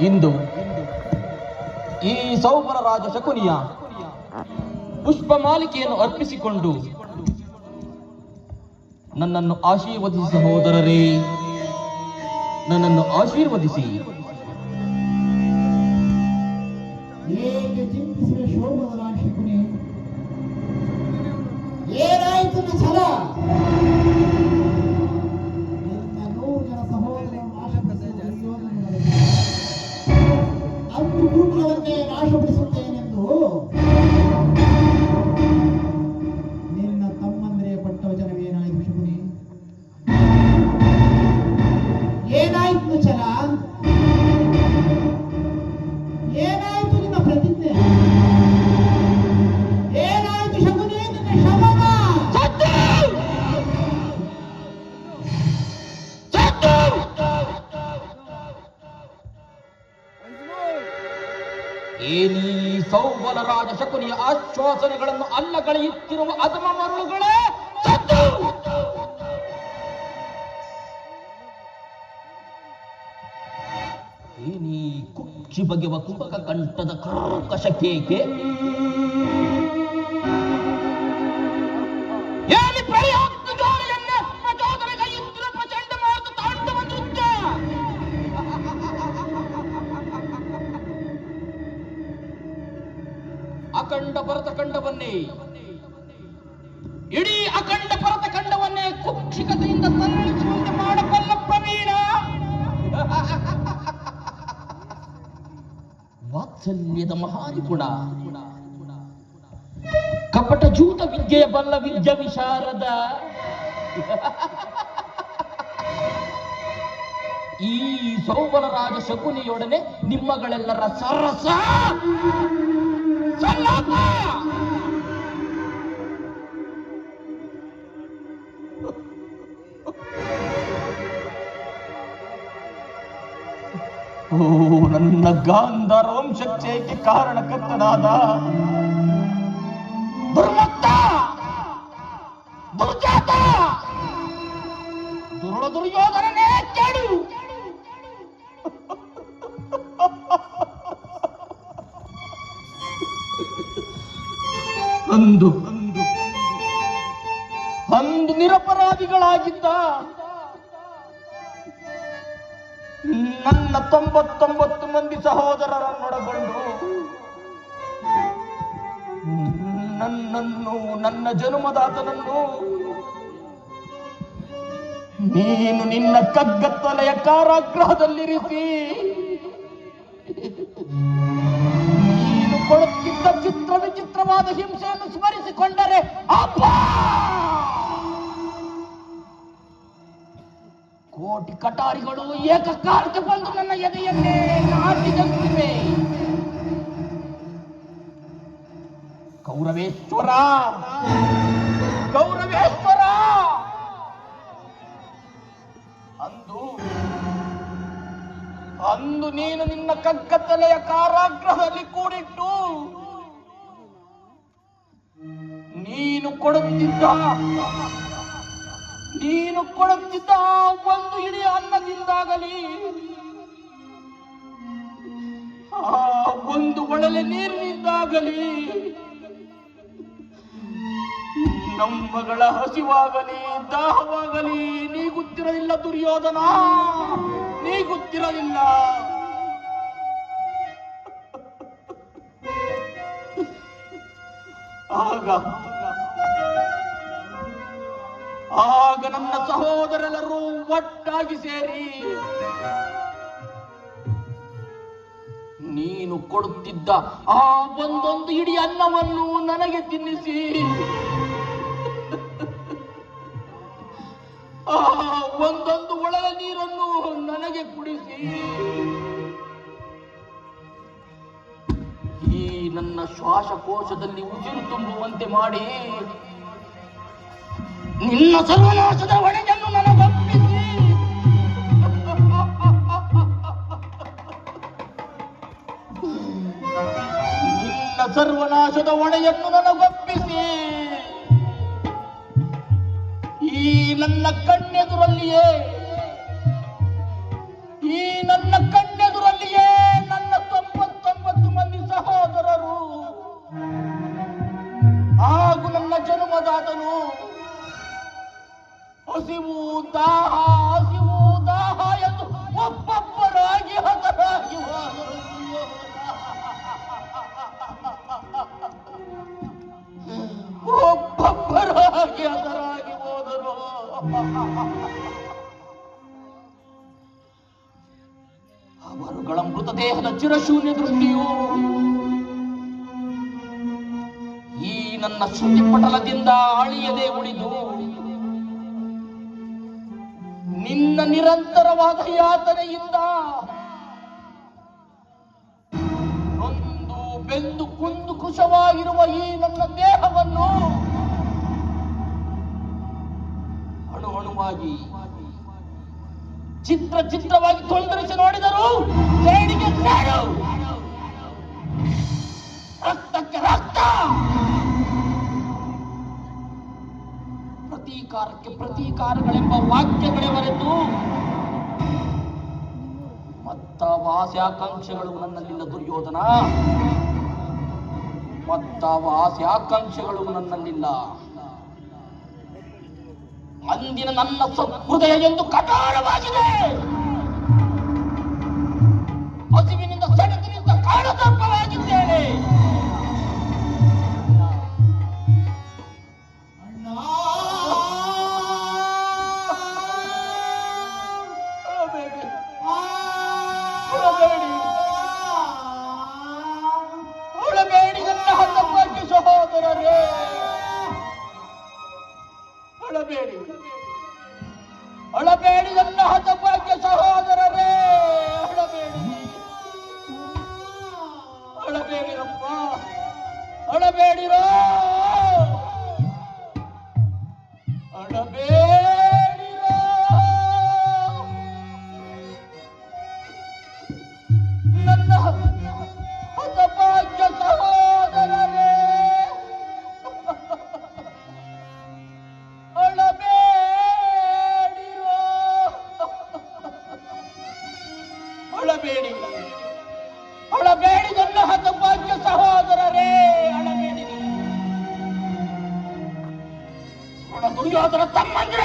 ಇಂದು ಈ ಸೌಬರ ರಾಜ ಶಕುನಿಯ ಪುಷ್ಪ ಮಾಲಿಕೆಯನ್ನು ಅರ್ಪಿಸಿಕೊಂಡು ನನ್ನನ್ನು ಆಶೀರ್ವದಿಸಿ ಸಹೋದರರೇ ನನ್ನನ್ನು ಆಶೀರ್ವದಿಸಿ. também acho que tem ರಾಜ ಶಕುನಿಯ ಆಶ್ವಾಸನೆಗಳನ್ನು ಅಲ್ಲಗಳೆಯುತ್ತಿರುವ ಅಧಮ ಮರುಳುಗಳೇ ಸತ್ತು! ಏನೀ ಕುಕ್ಷಿ ಬಗೆವ ಕುಂಭಕ ಕಂಠದ ಕರ್ಕಶ ಕೇಕೆ ಏನಿ ಪ್ರಯಾಕ್ತ ಖಂಡವನ್ನೇ ಇಡೀ ಅಖಂಡ ಪರತ ಖಂಡವನ್ನೇ ಕುಕ್ಷಿಕತೆಯಿಂದ ತರಳಿಸುವಂತೆ ಮಾಡಬಲ್ಲ ಪ್ರವೀಣ. ವಾತ್ಸಲ್ಯದ ಮಹಾನಿಪುಣ ಕಪಟ ಜೂತ ವಿದ್ಯೆಯ ಬಲ್ಲ ವಿದ್ಯ ವಿಶಾರದ. ಈ ರಾಜ ಶಕುನಿಯೊಡನೆ ನಿಮ್ಮಗಳೆಲ್ಲರ ಸರಸ. ಓ ನನ್ನ ಗಾಂಧಾರ ವಂಶಕ್ಕೆ ಕಾರಣಕರ್ತನಾದ ದುರ್ಮತ್ತ ದುರ್ಜಾತ ದುರುಳ ದುರ್ಯೋಧನನೇ ಕೇಳು. ಅಂದು ಅಂದು ನಿರಪರಾಧಿಗಳಾಗಿದ್ದ ನನ್ನ ತೊಂಬತ್ತೊಂಬತ್ತು ಮಂದಿ ಸಹೋದರರನ್ನೊಳಗೊಂಡು ನನ್ನನ್ನು, ನನ್ನ ಜನುಮದಾತನನ್ನು, ನೀನು ನಿನ್ನ ಕಗ್ಗತ್ತಲೆಯ ಕಾರಾಗ್ರಹದಲ್ಲಿರಿಸಿ ನೀನು ಕೊಡುತ್ತಿದ್ದ ಚಿತ್ರ ವಿಚಿತ್ರವಾದ ಹಿಂಸೆಯನ್ನು ಸ್ಮರಿಸಿಕೊಂಡರೆ ಅಪ್ಪ ಕೋಟಿ ಕಟಾರಿಗಳು ಏಕಕಾಲಕ್ಕೆ ಬಂದು ನನ್ನ ಎದೆಯನ್ನೇ ನಾಟಿದಂತಿವೆ ಕೌರವೇಶ್ವರ ಕೌರವೇಶ್ವರ ಅಂದು ಅಂದು ನೀನು ನಿನ್ನ ಕಗ್ಗತ್ತಲೆಯ ಕಾರಾಗ್ರಹದಲ್ಲಿ ಕೂಡಿಟ್ಟು ನೀನು ಕೊಡುತ್ತಿದ್ದ ನೀನು ಕೊಡುತ್ತಿದ್ದ ಒಂದು ಇಡೀ ಅನ್ನದಿಂದಾಗಲಿ, ಆ ಒಂದು ಒಳಲೆ ನೀರಿನಿಂದಾಗಲಿ ನಮ್ಮಗಳ ಹಸಿವಾಗಲಿ, ದಾಹವಾಗಲಿ ನೀಗುತ್ತಿರಲಿಲ್ಲ ದುರ್ಯೋಧನ ನೀಗುತ್ತಿರಲಿಲ್ಲ ಆಗ ನನ್ನ ಸಹೋದರೆಲ್ಲರೂ ಒಟ್ಟಾಗಿ ಸೇರಿ ನೀನು ಕೊಡುತ್ತಿದ್ದ ಆ ಒಂದೊಂದು ಇಡಿ ಅನ್ನವನ್ನು ನನಗೆ ತಿನ್ನಿಸಿ. ಆ ಒಂದೊಂದು ಒಳಲ ನೀರನ್ನು ನನಗೆ ಕುಡಿಸಿ. ಈ ನನ್ನ ಶ್ವಾಸಕೋಶದಲ್ಲಿ ಉಸಿರು ತುಂಬುವಂತೆ ಮಾಡಿ ನಿನ್ನ ಸರ್ವನಾಶದ ಒಣೆಯನ್ನು ನನಗೊಪ್ಪಿಸಿ. ನಿನ್ನ ಸರ್ವನಾಶದ ಒಣೆಯನ್ನು ನನಗೊಪ್ಪಿಸಿ. ಈ ನನ್ನ ಕಣ್ಣೆದುರಲ್ಲಿಯೇ, ಈ ನನ್ನ ಕಣ್ಣೆದುರಲ್ಲಿಯೇ ನನ್ನ ತೊಂಬತ್ತೊಂಬತ್ತು ಮಂದಿ ಸಹೋದರರು ಹಾಗೂ ನನ್ನ ಜನ್ಮದಾತನು ಹಸಿವು ದಾಹ ಹಸಿವು ದಾಹ ಎಂದು ಒಬ್ಬೊಬ್ಬರಾಗಿ ಹತರಾಗಿ ಒಬ್ಬೊಬ್ಬರಾಗಿ ಹತರಾಗಿ ಹೋದರು. ಅವರುಗಳ ಮೃತದೇಹದ ಚಿರಶೂನ್ಯ ದೃಷ್ಟಿಯು ಈ ನನ್ನ ಶ್ರುತಿ ಪಟಲದಿಂದ ಅಳಿಯದೆ ಉಳಿದು ನಿರಂತರವಾದ ಯಾತನೆಯಿಂದ ಒಂದು ಬೆಂದು ಕುಂದು ಕುಶವಾಗಿರುವ ಈ ನನ್ನ ದೇಹವನ್ನು ಅಣು ಅಣುವಾಗಿ ಚಿತ್ರ ಚಿತ್ರವಾಗಿ ತೊಂದರಿಸಿ ನೋಡಿದರು ರಕ್ತಕ್ಕೆ ರಕ್ತ. ಪ್ರತೀಕಾರಕ್ಕೆ ಪ್ರತೀಕಾರಗಳೆಂಬ ವಾಕ್ಯಗಳೇ ಬರೆದು ಮತ್ತ ವಾಸ್ಯಾಕಾಂಕ್ಷೆಗಳು ನನ್ನಲ್ಲಿಲ್ಲ ದುರ್ಯೋಧನ. ಮತ್ತ ವಾಸ್ಯಾಕಾಂಕ್ಷೆಗಳು ನನ್ನಲ್ಲಿಲ್ಲ. ಅಂದಿನ ನನ್ನ ಸಹೃದಯ ಎಂದು ಕಠಾರವಾಗಿದೆ. ಹಸಿವಿನಿಂದ ಸೆಣಸಿನಿಂದ ಕಾಳದರ್ಪವಾಗಿದ್ದೇನೆ ಅಳಬೇಡಿ ನನ್ನ ಅಳಬೇಡಿ. ಅಳಬೇಡಿ ನನ್ನ ಹತಭಾಗ್ಯ ಸಹೋದರರೇ, ಅಳಬೇಡಿ. ದುರ್ಯೋಧನ ತಮ್ಮಂದಿರ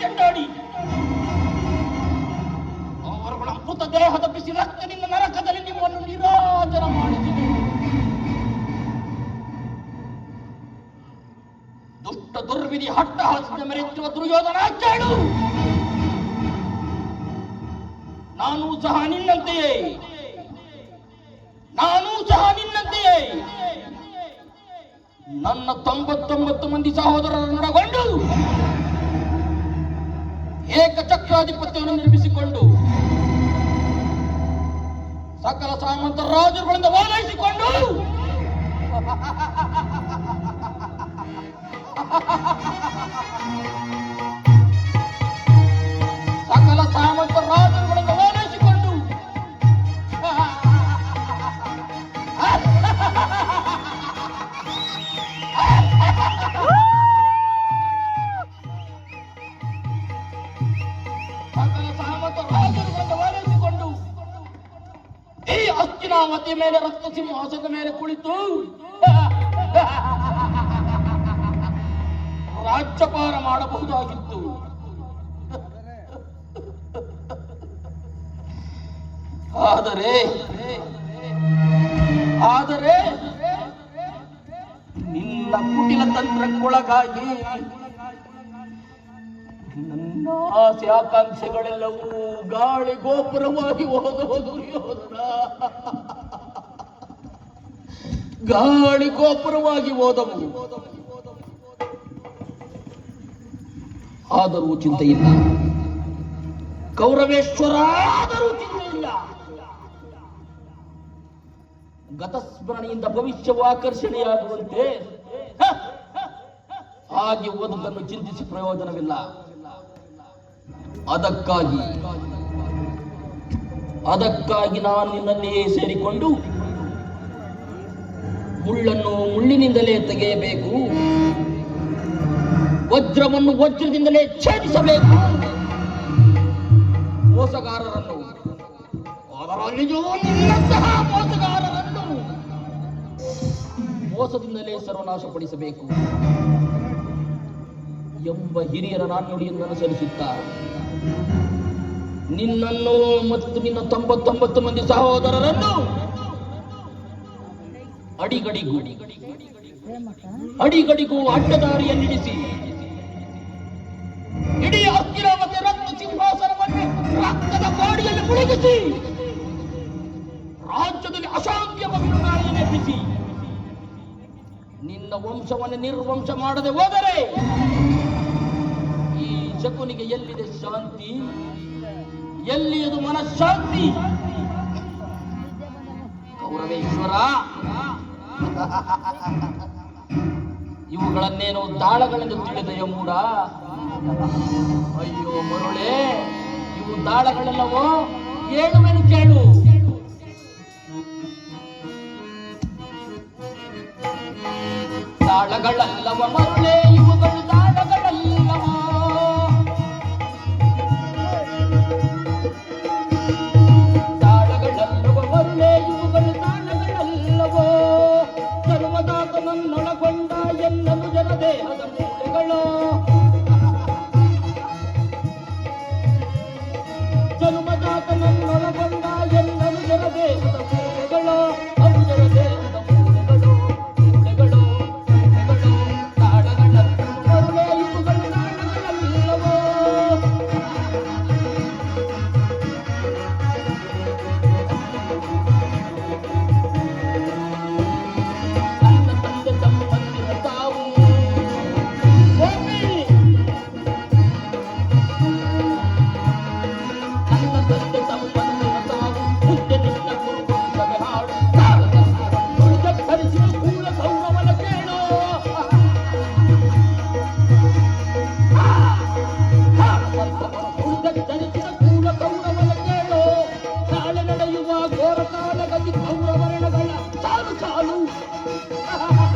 ಚೆಂಡಾಡಿ ಅವರುಗಳ ಅದ್ಭುತ ದೇಹದ ಬಿಸಿ ರಕ್ತದಿಂದ ನರಕದಲ್ಲಿ ನಿಮ್ಮನ್ನು ನಿರಾಜನ ಮಾಡಿಸಿದೆ. ದುಷ್ಟ ದುರ್ವಿಧಿ ಹಟ್ಟಹಾಸದ ಮೆರೆಯುತ್ತಿರುವ ದುರ್ಯೋಧನ ಕೇಳು ನಾನು ಸಹ ನಿನ್ನಂತೆಯೇ. ನಾನು ಸಹ ನಿನ್ನಂತೆಯೇ. ನನ್ನ ತೊಂಬತ್ತೊಂಬತ್ತು ಮಂದಿ ಸಹೋದರರನ್ನೊಳಗೊಂಡು ಏಕಚಕ್ರಾಧಿಪತ್ಯವನ್ನು ನಿರ್ಮಿಸಿಕೊಂಡು ಸಕಲ ಸಾಮಂತ ರಾಜರುಗಳಿಂದ ಓಲೈಸಿಕೊಂಡು ಸಕಲ ಸಾಮಂತ ರಾಜರುಗಳಿಂದ ಅಸ್ತಿನಾವತಿ ಮೇಲೆ ರಕ್ತ ಸಿಂಹಾಸದ ಮೇಲೆ ಕುಳಿತು. ರಾಜ್ಯಪಾಲ ಮಾಡಬಹುದಾಗಿತ್ತು. ಆದರೆ ಆದರೆ ನಿನ್ನ ಕುಟಿಲ ತಂತ್ರಕ್ಕೊಳಗಾಗಿ ನನ್ನ ಆಸೆ ಆಕಾಂಕ್ಷೆಗಳೆಲ್ಲವೂ ಗಾಳಿ ಗೋಪುರವಾಗಿ ಹೋದವು ದುರ್ಯೋಧನ ಗಾಳಿ ಗೋಪುರವಾಗಿ ಹೋದವು. ಆದರೂ ಚಿಂತೆ ಇಲ್ಲ. ಕೌರವೇಶ್ವರ ಆದರೂ ಚಿಂತೆ ಇಲ್ಲ. ಗತಸ್ಮರಣೆಯಿಂದ ಭವಿಷ್ಯವು ಆಕರ್ಷಣೆಯಾಗುವಂತೆ ಹಾಗೆ ಓದುವುದನ್ನು ಚಿಂತಿಸಿ ಪ್ರಯೋಜನವಿಲ್ಲ. ಅದಕ್ಕಾಗಿ ಅದಕ್ಕಾಗಿ ನಾನು ನಿನ್ನಲ್ಲಿಯೇ ಸೇರಿಕೊಂಡು ಮುಳ್ಳನ್ನು ಮುಳ್ಳಿನಿಂದಲೇ ತೆಗೆಯಬೇಕು. ವಜ್ರವನ್ನು ವಜ್ರದಿಂದಲೇ ಛೇದಿಸಬೇಕು. ಮೋಸಗಾರರನ್ನು ಮೋಸದಿಂದಲೇ ಸರ್ವನಾಶಪಡಿಸಬೇಕು. ಎಂಬ ಹಿರಿಯರ ನಾಣ್ಣುಡಿಯನ್ನು ಅನುಸರಿಸುತ್ತಾರೆ ನಿನ್ನನ್ನು ಮತ್ತು ನಿನ್ನ ತೊಂಬತ್ತೊಂಬತ್ತು ಮಂದಿ ಸಹೋದರರನ್ನು ಅಡಿಗಡಿಗೂ. ಅಡಿಗಡಿಗೂ ಅಡ್ಡದಾರಿಯನ್ನಿಡಿಸಿ ಇಡೀ ಅಸ್ಥಿರಾವತಿ ರಕ್ತ ಸಿಂಹಾಸನವನ್ನು ರಕ್ತದ ಗಾಡಿಯಲ್ಲಿ ಮುಳುಗಿಸಿ. ರಾಜ್ಯದಲ್ಲಿ ಅಸಾಧ್ಯ ಬಗೆಯನ್ನು ನೆಪಿಸಿ ನಿನ್ನ ವಂಶವನ್ನು ನಿರ್ವಂಶ ಮಾಡದೆ ಹೋದರೆ ಈ ಶಕುನಿಗೆ ಎಲ್ಲಿದೆ ಶಾಂತಿ? ಎಲ್ಲಿಯದು ಮನಃಶಾಂತಿ? ಕೌರವೇಶ್ವರ ಇವುಗಳನ್ನೇನೋ ದಾಳಗಳೆಂದು ತಿಳಿದೆಯ ಮೂಡ? ಅಯ್ಯೋ ಮರುಳೆ ಇವು ದಾಳಗಳೆಲ್ಲವೋ? ಹೇಳುವೆನು ಕೇಳು. ದಾಳಗಳಲ್ಲವ ಮರುಳೆ ಇವುಗಳು ದಾಳಗಳಲ್ಲವ luz.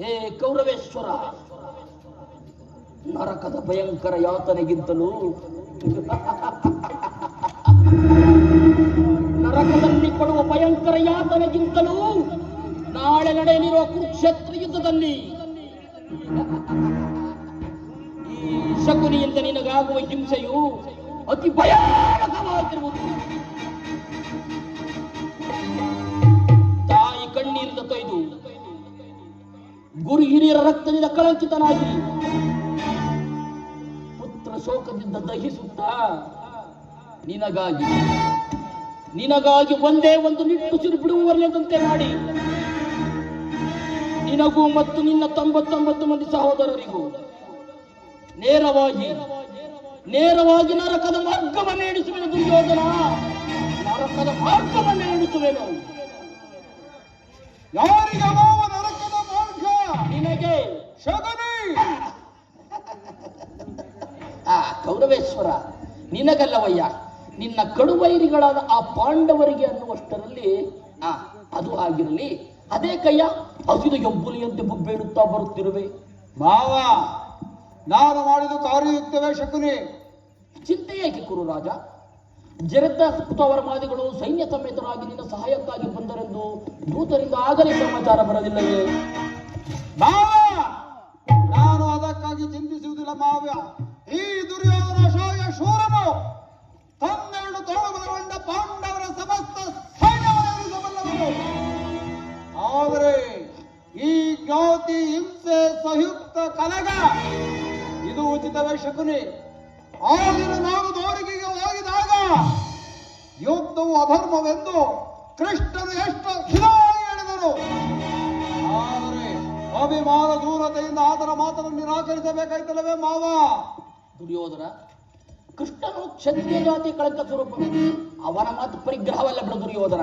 ಹೇ ಕೌರವೇಶ್ವರ ನರಕದ ಭಯಂಕರ ಯಾತನೆಗಿಂತಲೂ ನರಕದಲ್ಲಿ ಕೊಡುವ ಭಯಂಕರ ಯಾತನೆಗಿಂತಲೂ ನಾಳೆ ನಡೆಯಲಿರುವ ಕುರುಕ್ಷೇತ್ರ ಯುದ್ಧದಲ್ಲಿ ಈ ಶಕುನಿಯಿಂದ ನಿನಗಾಗುವ ಹಿಂಸೆಯು ಅತಿ ಭಯಾನಕವಾಗಿರುವುದು. ಗುರು ಹಿರಿಯರ ರಕ್ತದಿಂದ ಕಳಂಕಿತನಾಗಿ ಪುತ್ರ ಶೋಕದಿಂದ ದಹಿಸುತ್ತಾ, ನಿನಗಾಗಿ ನಿನಗಾಗಿ ಒಂದೇ ಒಂದು ನಿಟ್ಟುಸಿರು ಬಿಡುವವರೆದಂತೆ ಮಾಡಿ. ನಿನಗೂ ಮತ್ತು ನಿನ್ನ ತೊಂಬತ್ತೊಂಬತ್ತು ಮಂದಿ ಸಹೋದರರಿಗೂ ನೇರವಾಗಿ ನೇರವಾಗಿ ನರಕದ ಮಾರ್ಗವನ್ನು ಎಣಿಸುವೆನು ದುರ್ಯೋಧನ. ನರಕದ ಮಾರ್ಗವನ್ನು ಎಣಿಸುವೆನು. ಯಾರಿಗೆ ಆ ಕೌರವೇಶ್ವರ ನಿನಗಲ್ಲವಯ್ಯ ನಿನ್ನ ಕಡುವೈರಿಗಳಾದ ಆ ಪಾಂಡವರಿಗೆ ಅನ್ನುವಷ್ಟರಲ್ಲಿ ಆ ಅದು ಆಗಿರಲಿ ಅದೇ ಕಯ್ಯ ಹಸಿದು ಎಬ್ಬುಲಿಯಂತೆ ಬುಬ್ಬೇಡುತ್ತಾ ಬರುತ್ತಿರುವೆ. ಮಾವ ನಾನು ಮಾಡಿದ ಕಾರ್ಯಯುಕ್ತವೇ ಶಕುನಿ. ಚಿಂತೆ ಏಕೆ ಕುರು ರಾಜ? ಅವರ ಮಾದಿಗಳು ಸೈನ್ಯ ಸಮೇತರಾಗಿ ನಿನ್ನ ಸಹಾಯಕ್ಕಾಗಿ ಬಂದರೆಂದು ದೂತರಿಂದ ಆಗಲೇ ಸಮಾಚಾರ ಬರಲಿಲ್ಲವೇ? ಮಾವ! ಚಿಂತಿಸುವುದಿಲ್ಲ ಮಾವ ಈ ದುರ್ಯೋಧನ ಶಾಯ ಶೂರನು ತನ್ನೆರಡು ತೋಳುಗಳಗೊಂಡ ಪಾಂಡವರ ಸಮಸ್ತ ಸೈನ್ಯವನ್ನು ಆದರೆ ಈ ಜ್ಞಾತಿ ಹಿಂಸೆ ಸಂಯುಕ್ತ ಕಲಗ, ಇದು ಉಚಿತವೇ ಶಕುನಿ ಆಗಿನ ನಾವು ದೋರಿಗೆಗೆ ಹೋಗಿದಾಗ, ಯುದ್ಧವು ಅಧರ್ಮವೆಂದು ಕೃಷ್ಣನು ಎಷ್ಟು ಹಿರಾಗಿ ಹೇಳಿದರು ಅಭಿಮಾನ ದೂರತೆಯಿಂದ ಆತನ ಮಾತನ್ನು ನಿರಾಕರಿಸಬೇಕಾಯ್ತಲ್ಲವೇ ಮಾವ? ದುರ್ಯೋಧನ, ಕೃಷ್ಣನು ಕ್ಷತ್ರಿಯ ಜಾತಿ ಕಳಂಕ ಸ್ವರೂಪ ಅವನ ಮಾತು ಪರಿಗ್ರಹವಲ್ಲ ಬಿಡ ದುರ್ಯೋಧನ?